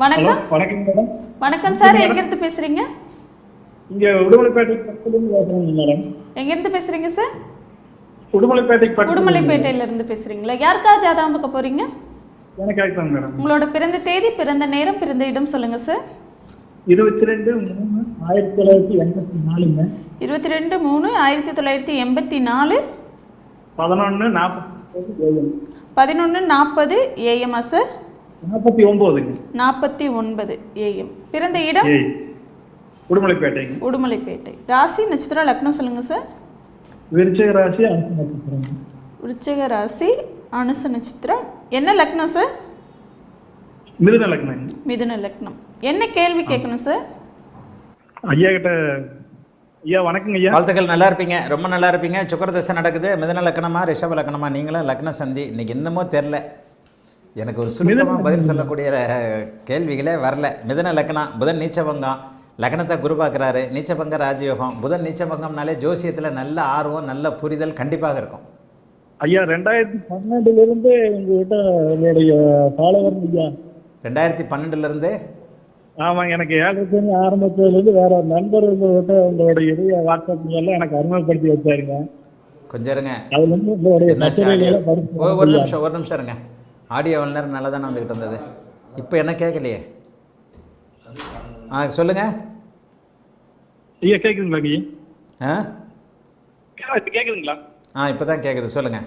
வணக்கம். வணக்கம் மேடம். வணக்கம் சார் எங்கிருந்து பேசுறீங்க? இங்க உடுமலைப்பேட்டை பேசுறேங்க மேடம். எங்கிருந்து பேசுறீங்க சார்? உடுமலைப்பேட்டை உடுமலைப்பேட்டையில இருந்து பேசுறீங்க யாருக்கா ஜாதகம் போறீங்க? எனக்கு மேடம். உங்களோட பிறந்த தேதி பிறந்த நேரம் பிறந்த இடம் சொல்லுங்க சார். இருபத்தி ரெண்டு மூணு ஆயிரத்தி தொள்ளாயிரத்தி எண்பத்தி நாலுங்க. இருபத்தி ரெண்டு மூணு ஆயிரத்தி தொள்ளாயிரத்தி எண்பத்தி நாலு. பதினொன்று நாற்பத்தி ஏழு பதினொன்று நாற்பது ஏஎம்ஆ சார்? நாற்பத்தி ஒம்போதுங்க நாற்பத்தி ஒன்பது ஏஎம் பிறந்த இடம்? ஏய் உடுமலைப்பேட்டைங்க. உடுமலைப்பேட்டை. ராசி நட்சத்திரம் லக்னம் சொல்லுங்க சார். விருச்சிக ராசி விருச்சிக ராசி அனுச நட்சத்திரம். என்ன லக்னம் சார்? மிருத லக்னங்க மிதுன லக்னம். என்ன கேள்வி கேட்கணும் சார்? ஐயா கிட்ட ஐயா வணக்கங்க ஐயா. வாழ்த்துக்கள் நல்லா இருப்பீங்க. ரொம்ப நல்லா இருப்பீங்க. சுக்கரதசை நடக்குது. மிதன லக்கணமா ரிஷப லக்கணமா நீங்களும் லக்ன சந்தி. இன்னைக்கு இன்னமும் தெரில எனக்கு ஒரு சுருக்கமாக பதில் சொல்லக்கூடிய கேள்விகளே வரல. மிதன லக்னம் புதன் நீச்சபங்கம். லக்னத்தை குரு பார்க்குறாரு. நீச்சபங்க ராஜயோகம். புதன் நீச்சபங்கம்னாலே ஜோசியத்தில் நல்ல ஆர்வம் நல்ல புரிதல் கண்டிப்பாக இருக்கும். ஐயா ரெண்டாயிரத்தி பன்னெண்டுல இருந்து உங்ககிட்ட உங்களுடைய ஃபாலோவர் ஐயா. ரெண்டாயிரத்தி பன்னெண்டுலேருந்து? ஆமாங்க எனக்கு ஏழரை ஆரம்பத்துலேருந்து வேற ஒரு நண்பர் உங்ககிட்ட உங்களுடைய இதய வாட்ஸ்அப் எல்லாம் எனக்கு அறிமுகப்படுத்தி வச்சாருங்க. கொஞ்சம் இருங்க. அதுல இருந்து உங்களுடைய ஒரு நிமிஷம் ஒரு நிமிஷம் இருங்க. ஆடியோ எவ்வளோ நேரம் நல்லா தானே வந்துக்கிட்டு இருந்தது. இப்போ என்ன கேட்கலையே? ஆ சொல்லுங்கள் ஐயா கேக்குதுங்களா ஐயா ஆ? கே- கேக்குதுங்களா? ஆ இப்போ தான் கேட்குது சொல்லுங்கள்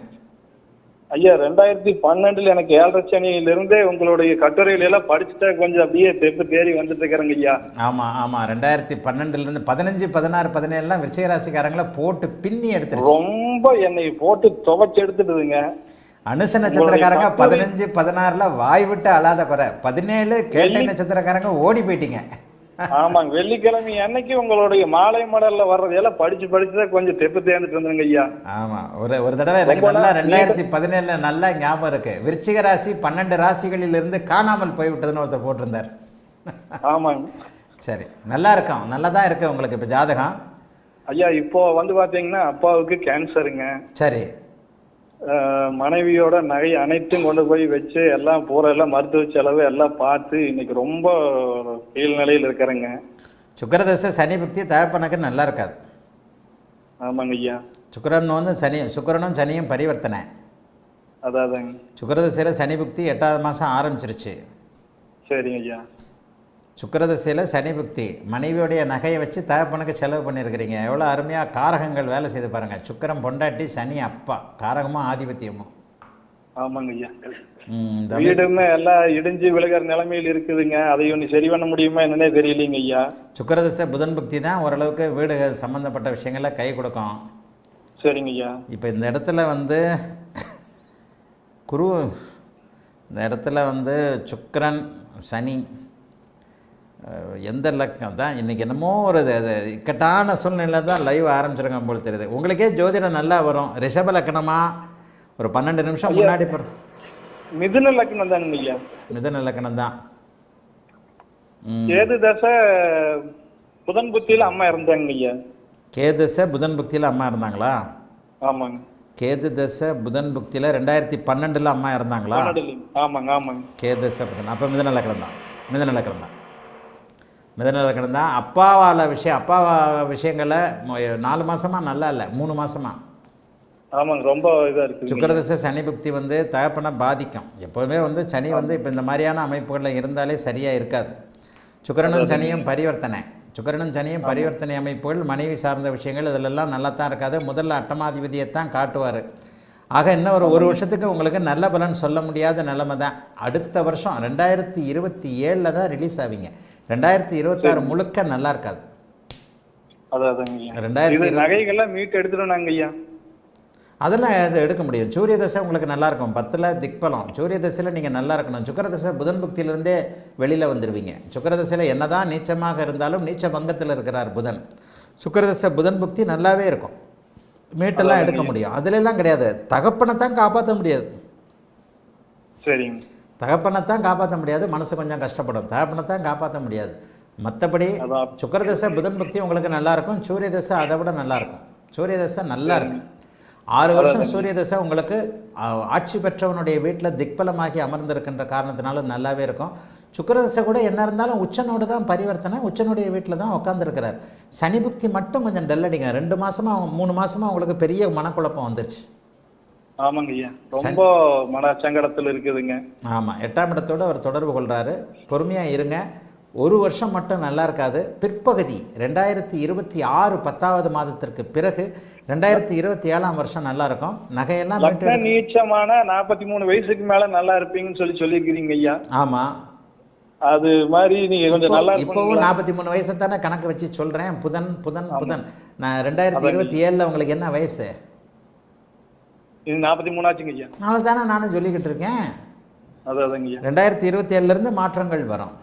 ஐயா ரெண்டாயிரத்தி பன்னெண்டுல எனக்கு ஏழரை சனியிலிருந்தே உங்களுடைய கட்டுரையில எல்லாம் படிச்சுட்டா கொஞ்சம் அப்படியே தெப்பு தேறி வந்துட்டு இருக்கிறேங்க ஐயா. ஆமாம் ஆமாம் ரெண்டாயிரத்தி பன்னெண்டுலேருந்து பதினஞ்சு பதினாறு பதினேழுலாம் விருச்சிகராசிக்காரங்களை போட்டு பின்னி எடுத்துருச்சு. ரொம்ப என்னை போட்டு துவைச்சு எடுத்துடுதுங்க அனுச நட்சத்திரக்காரங்க பதினஞ்சு பதினாறுல வாய் விட்டு அழாத குறை. பதினேழு கேட்டை நட்சத்திரக்காரங்க ஓடி போயிட்டீங்க. ஆமாங்க வெள்ளிக்கிழமை அன்னைக்கு உங்களுடைய மாலை மடல்ல வர்றதெல்லாம் படிச்சு படிச்சுதான் கொஞ்சம் தெப்பு தேர்ந்துட்டு இருந்தேங்க ஐயா. ஆமாம் ஒரு ஒரு தடவை எனக்கு நல்லா ரெண்டாயிரத்தி பதினேழுல நல்லா ஞாபகம் இருக்கு. விருச்சிக ராசி பன்னெண்டு ராசிகளிலிருந்து காணாமல் போய்விட்டதுன்னு ஒருத்தர் போட்டிருந்தார். ஆமாங்க. சரி நல்லா இருக்கும். நல்லா தான் இருக்கு உங்களுக்கு இப்போ ஜாதகம். ஐயா இப்போ வந்து பாத்தீங்கன்னா அப்பாவுக்கு கேன்சருங்க சரி. மனைவியோட நகை அனைத்தும் கொண்டு போய் வச்சு எல்லாம் பூரா எல்லாம் மருத்துவ செலவு எல்லாம் பார்த்து இன்னைக்கு ரொம்ப கீழ்நிலையில் இருக்கிறேங்க. சுக்கரதசை சனி புக்தி தகப்பனுக்கு நல்லா இருக்காது. ஆமாங்க ஐயா. சுக்கிரன் வந்து சனி சுக்கிரனும் சனியும் பரிவர்த்தனை. அதாதாங்க சுக்கிரதசையில் சனி புக்தி எட்டாவது மாதம் ஆரம்பிச்சிருச்சு. சரிங்க ஐயா. சுக்கிரதசையில் சனி புக்தி மனைவியோடைய நகையை வச்சு தகப்பனுக்கு செலவு பண்ணியிருக்கிறீங்க. எவ்வளோ அருமையாக காரகங்கள் வேலை செய்து பாருங்கள் சுக்கிரன் பொண்டாட்டி சனி அப்பா. காரகமும் ஆதிபத்தியமும் ஆமாங்க ஐயா. வீடுமே எல்லாம் இடிஞ்சு விழுகிற நிலைமையில் இருக்குதுங்க. அதை ஒன்று சரி பண்ண முடியுமா என்னன்னே தெரியலைங்க ஐயா. சுக்கிரதசை புதன் புக்தி தான் ஓரளவுக்கு வீடு சம்மந்தப்பட்ட விஷயங்கள கை கொடுக்கும். சரிங்க ஐயா. இப்போ இந்த இடத்துல வந்து குரு இந்த இடத்துல வந்து சுக்கிரன் சனி எந்த லக்கம்? தான் இன்றைக்கி என்னமோ ஒரு இக்கட்டான சூழ்நிலை தான் லைவ் ஆரம்பிச்சிருங்க போல தெரியுது. உங்களுக்கே ஜோதிடம் நல்லா வரும். ரிஷப லக்கணமா? ஒரு பன்னெண்டு நிமிஷம் முன்னாடி மிதுன லக்னம் தாங்க ஐயா. மிதன லக்கணம் தான். ஏது தசை புதன் புத்தியில அம்மா இருந்தாங்க ஐயா. கேதசை புதன் புக்தியில் அம்மா இருந்தாங்களா ஆமாங்க. கேது தசை புதன் புக்தியில் ரெண்டாயிரத்தி பன்னெண்டில் அம்மா இருந்தாங்களா. ஆமாங்க ஆமாங்க. கேதசை புதன். அப்போ மிதன லக்கணம் தான். மிதன லக்கணம் தான். மிதன லக்கணம் தான் அப்பாவால விஷயம் அப்பா விஷயங்களை நாலு மாசமா நல்லா இல்லை மூணு மாசமா. ஆமாங்க ரொம்ப இதா இருக்குது சுக்கிரதசை சனி புக்தி வந்து தகப்பனை பாதிக்கும். எப்போதுமே வந்து சனி வந்து இப்போ இந்த மாதிரியான அமைப்புகளில் இருந்தாலே சரியாக இருக்காது. சுக்கிரனும் சனியும் பரிவர்த்தனை. சுக்கிரனும் சனியும் பரிவர்த்தனை அமைப்புகள் மனைவி சார்ந்த விஷயங்கள் இதிலெல்லாம் நல்லா தான் இருக்காது. முதல்ல அட்டமாதிபதியைத்தான் காட்டுவார். ஆக இன்னும் ஒரு ஒரு வருஷத்துக்கு உங்களுக்கு நல்ல பலன் சொல்ல முடியாத நிலைமை தான். அடுத்த வருஷம் ரெண்டாயிரத்தி இருபத்தி ஏழில் தான் ரிலீஸ் ஆவீங்க. ரெண்டாயிரத்தி இருபத்தாறு முழுக்க நல்லா இருக்காது. அதெல்லாம் எடுக்க முடியும்? சூரிய தசை உங்களுக்கு நல்லா இருக்கும். பத்தில் திக்பலம். சூரிய தசையில் நீங்கள் நல்லா இருக்கணும். சுக்கர தசை புதன் புக்தியிலிருந்தே வெளியில் வந்துடுவீங்க சுக்கர தசையில் என்னதான் நீச்சமாக இருந்தாலும் நீச்ச பங்கத்தில் இருக்கிறார் புதன். சுக்கர தசை புதன் புக்தி நல்லாவே இருக்கும். மீட்டெல்லாம் எடுக்க முடியும். அதுலெல்லாம் கிடையாது. தகப்பனை தான் காப்பாற்ற முடியாது. சரிங்க. தகப்பனை தான் காப்பாற்ற முடியாது. மனசு கொஞ்சம் கஷ்டப்படும். தகப்பனை தான் காப்பாற்ற முடியாது மற்றபடி. சுக்கர தசை புதன் பக்தி உங்களுக்கு நல்லா இருக்கும் சூரிய தசை அதை விட நல்லா இருக்கும் சூரிய தசை நல்லா இருக்கு ஆறு வருஷம் சூரிய தசை உங்களுக்கு ஆட்சி பெற்றவனுடைய வீட்டில் திக்பலமாகி அமர்ந்திருக்கின்ற காரணத்தினால நல்லாவே இருக்கும். சுக்கிரதசை கூட என்ன இருந்தாலும் உச்சனோடு தான் பரிவர்த்தனை உச்சனுடைய வீட்டில் தான் உட்காந்துருக்கிறார் சனி புக்தி மட்டும் கொஞ்சம் டல் அடிங்க. ரெண்டு மாசமா மூணு மாசமா உங்களுக்கு பெரிய மனக்குழப்பம் வந்துருச்சு. ஆமாங்க ஐயா. ரொம்ப மன சங்கடத்தில் இருக்குதுங்க. ஆமாம் எட்டாம் இடத்தோடு அவர் தொடர்பு கொள்கிறாரு பொறுமையாக இருங்க. ஒரு வருஷம் மட்டும் நல்லா இருக்காது. பிற்பகுதி ரெண்டாயிரத்தி இருபத்தி ஆறு பத்தாவது மாதத்திற்கு பிறகு ரெண்டாயிரத்தி இருபத்தி ஏழாம் வருஷம் நல்லா இருக்கும். நகையெல்லாம் நீச்சமான நாற்பத்தி மூணு வயசுக்கு மேல நல்லா இருப்பீங்கன்னு சொல்லி சொல்லியிருக்கிறீங்க ஐயா. ஆமாம் அது மாதிரி நீங்க கொஞ்சம் நல்லா இப்போவும் நாற்பத்தி மூணு வயசை தானே கணக்கு வச்சு சொல்கிறேன் புதன் புதன் புதன். நான் ரெண்டாயிரத்தி இருபத்தி ஏழில் உங்களுக்கு என்ன வயசு? இது நாற்பத்தி மூணாச்சுங்க ஐயா. நாளை தானே நானும் சொல்லிக்கிட்டு இருக்கேன். ரெண்டாயிரத்தி இருபத்தி ஏழுலேருந்து மாற்றங்கள் வரும்.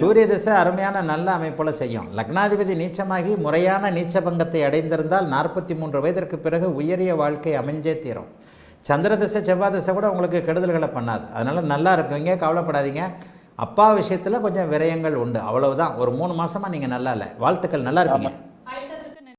சூரிய திசை அருமையான நல்ல அமைப்புல செய்யும். லக்னாதிபதி நீச்சமாகி முறையான நீச்ச பங்கத்தை அடைந்திருந்தால் நாற்பத்தி மூன்று வயதிற்கு பிறகு உயரிய வாழ்க்கை அமைஞ்சே தீரும். சந்திர திசை செவ்வாய் திசை கூட உங்களுக்கு கெடுதல்களை பண்ணாது. அதனால நல்லா இருக்குவீங்க கவலைப்படாதீங்க. அப்பா விஷயத்தில் கொஞ்சம் விரயங்கள் உண்டு. அவ்வளவுதான். ஒரு மூணு மாசமா நீங்க நல்லா இல்லை. வாழ்த்துக்கள். நல்லா இருப்பீங்க.